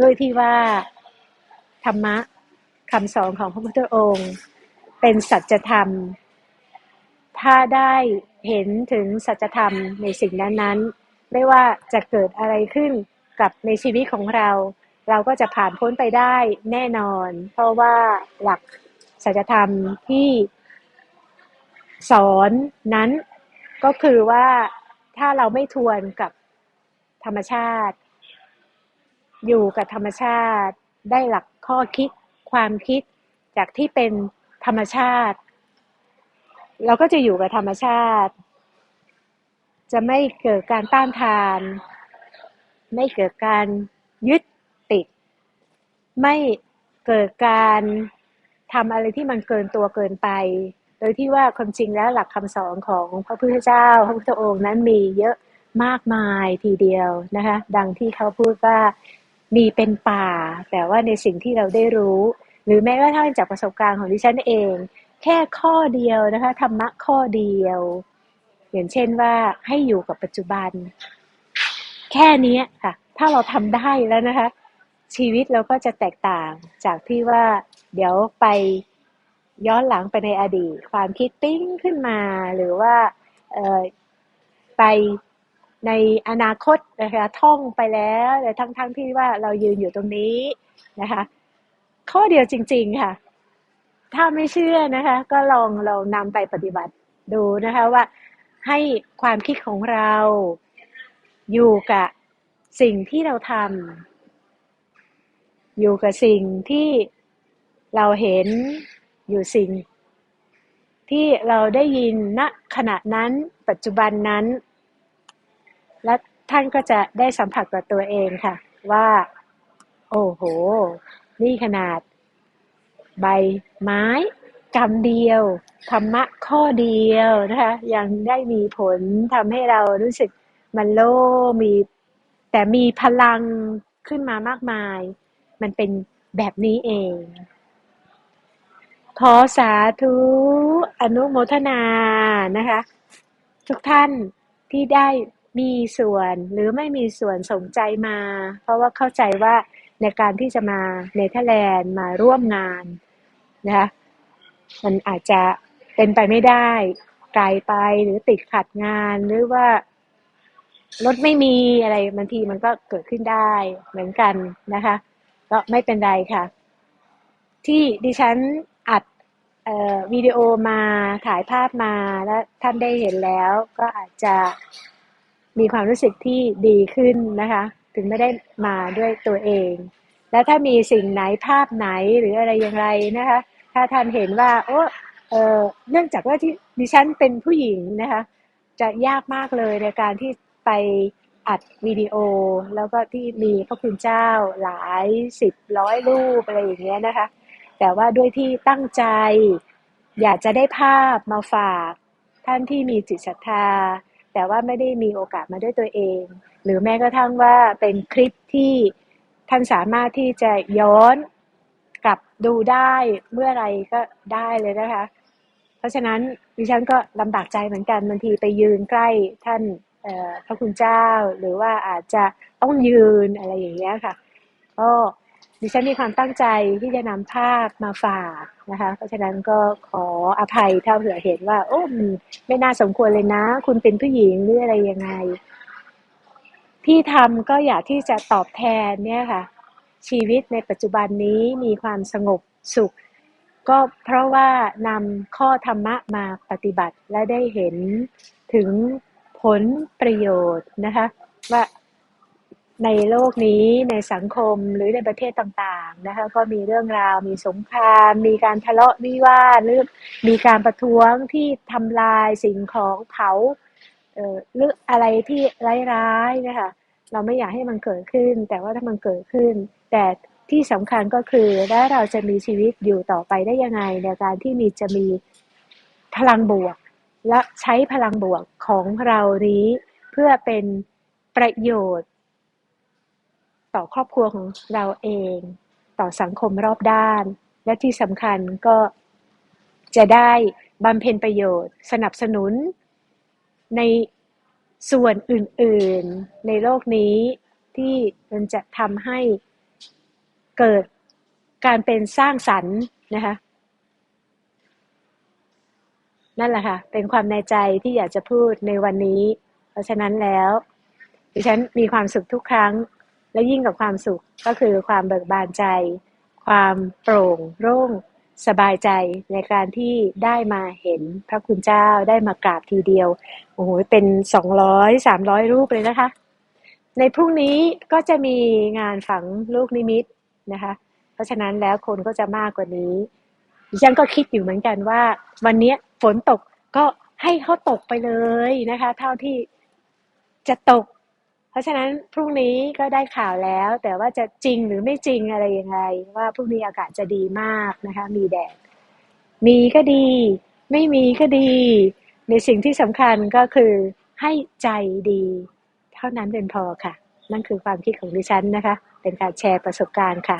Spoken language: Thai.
ด้วยที่ว่าธรรมะคำสอนของพระพุทธองค์ เป็นสัจธรรม ถ้าได้เห็นถึงสัจธรรมในสิ่งนั้นๆ ไม่ว่าจะเกิดอะไรขึ้นกับในชีวิตของเรา เราก็จะผ่านพ้นไปได้แน่นอน เพราะว่าหลักสัจธรรมที่สอนนั้นก็คือว่าถ้าเราไม่ทวนกับธรรมชาติ อยู่กับธรรมชาติได้หลักข้อคิดความคิดจากที่เป็นธรรมชาติ เราก็จะอยู่กับธรรมชาติ จะไม่เกิดการต้านทาน ไม่เกิดการยึดติด ไม่เกิดการทำอะไรที่มันเกินตัวเกินไป โดยที่ว่าความจริงแล้วหลักคำสอนของพระพุทธเจ้า พระพุทธองค์นั้นมีเยอะมากมายทีเดียวนะคะ ดังที่เขาพูดว่า มีเป็นป่า แต่ว่าในสิ่งที่เราได้รู้ หรือแม้กระทั่งจากประสบการณ์ของดิฉันเอง แค่ข้อเดียวนะคะธรรมะข้อเดียว อย่างเช่นว่าให้อยู่กับปัจจุบัน แค่นี้ค่ะ ถ้าเราทำได้แล้วนะคะ ชีวิตเราก็จะแตกต่างจากที่ว่า เดี๋ยวไปย้อนหลังไปในอดีต ความคิดติ้งขึ้นมา หรือว่าไป ในอนาคตนะคะท่องไปแล้วแต่ทั้งๆทที่ว่าเรายืนอยู่ตรงนี้นะคะข้อเดียวจริง ๆค่ะ ถ้าไม่เชื่อนะคะ ก็ลองเรานำไปปฏิบัติดูนะคะว่าให้ความคิดของเราอยู่กับสิ่งที่เราทำอยู่กับสิ่งที่เราเห็นอยู่สิ่ง ที่เราได้ยินณขณะนั้นปัจจุบันนั้น ท่านก็จะได้สัมผัสกับตัวเองค่ะ ว่า โอ้โห นี่ขนาด ใบไม้กรรมเดียวธรรมะข้อเดียวนะคะยังได้มีผลทำให้เรารู้สึกมันโล่มี แต่มีพลังขึ้นมามากมาย มันเป็นแบบนี้เอง ขอสาธุอนุโมทนานะคะ ทุกท่านที่ได้ มีส่วนหรือไม่มีส่วนสนใจมา เพราะว่าเข้าใจว่าในการที่จะมาเนเธอร์แลนด์มาร่วมงานนะคะมันอาจจะเป็นไปไม่ได้ ไกลไปหรือติดขัดงานหรือว่ารถไม่มีอะไรบางทีมันก็เกิดขึ้นได้เหมือนกันนะคะก็ไม่เป็นไรค่ะ ที่ดิฉันอัดวิดีโอมาถ่ายภาพมาแล้วท่านได้เห็นแล้วก็อาจจะ มีความรู้สึกที่ดีขึ้นนะคะ ถึงไม่ได้มาด้วยตัวเอง และถ้ามีสิ่งไหนภาพไหนหรืออะไรอย่างไรนะคะ ถ้าท่านเห็นว่าโอ้เออเนื่องจากว่าที่ดิฉันเป็นผู้หญิงนะคะ จะยากมากเลยในการที่ไปอัดวิดีโอ แล้วก็ที่มีพระคุณเจ้าหลายสิบร้อยรูปอะไรอย่างเงี้ยนะคะ แต่ว่าด้วยที่ตั้งใจ อยากจะได้ภาพมาฝาก ท่านที่มีจิตศรัทธา แต่ว่าไม่ได้มีโอกาสมาด้วยตัวเอง หรือแม้กระทั่งว่าเป็นคลิปที่ท่านสามารถที่จะย้อนกลับดูได้เมื่อไรก็ได้เลยนะคะ เพราะฉะนั้นดิฉันก็ลำบากใจเหมือนกันบางทีไปยืนใกล้ท่านพระคุณเจ้า หรือว่าอาจจะต้องยืนอะไรอย่างเงี้ยค่ะ ก็ ดิฉันมีความตั้งใจที่จะนำภาพมาฝากนะคะ เพราะฉะนั้นก็ขออภัยถ้าเผื่อเห็นว่า โอ้ไม่น่าสมควรเลยนะ คุณเป็นผู้หญิงหรืออะไรยังไง ที่ทำก็อยากที่จะตอบแทนเนี่ยค่ะ ชีวิตในปัจจุบันนี้มีความสงบสุข ก็เพราะว่านำข้อธรรมะมาปฏิบัติและได้เห็นถึงผลประโยชน์นะคะ ว่า ในโลกนี้ในสังคมหรือในประเทศต่างๆนะคะก็มีเรื่องราวมีสงคราม มีการทะเลาะวิวาทหรือมีการประท้วงที่ทำลายสิ่งของเผาหรืออะไรที่ร้ายๆนะคะเราไม่อยากให้มันเกิดขึ้น แต่ว่าถ้ามันเกิดขึ้น แต่ที่สำคัญก็คือแล้วเราจะมีชีวิตอยู่ต่อไปได้ยังไงในการที่มีจะมีพลังบวก และใช้พลังบวกของเรานี้เพื่อเป็นประโยชน์ ต่อครอบครัวของเราเอง ต่อสังคมรอบด้าน และที่สำคัญก็จะได้บำเพ็ญประโยชน์ สนับสนุน ในส่วนอื่น ๆ ในโลกนี้ที่มันจะทำให้เกิดการเป็นสร้างสรรค์นะคะนั่นแหละค่ะ เป็นความในใจที่อยากจะพูดในวันนี้ เพราะฉะนั้นแล้วดิฉันมีความสุขทุกครั้ง และยิ่งกับความสุขก็คือความเบิกบานใจ ความโปร่งโล่งสบายใจในการที่ได้มาเห็นพระคุณเจ้าได้มากราบทีเดียวโอ้โหเป็นสองร้อยสามร้อยรูปเลยนะคะ ในพรุ่งนี้ก็จะมีงานฝังลูกนิมิตนะคะ เพราะฉะนั้นแล้วคนก็จะมากกว่านี้ดิฉันก็คิดอยู่เหมือนกันว่า วันนี้ฝนตกก็ให้เขาตกไปเลยนะคะ เท่าที่จะตก เพราะฉะนั้นพรุ่งนี้ก็ได้ข่าวแล้ว แต่ว่าจะจริงหรือไม่จริงอะไรยังไง ว่าพรุ่งนี้อากาศจะดีมากนะคะ มีแดดมีก็ดี ไม่มีก็ดี ในสิ่งที่สำคัญก็คือให้ใจดี เท่านั้นเป็นพอค่ะ นั่นคือความคิดของดิฉันนะคะ เป็นการแชร์ประสบการณ์ค่ะ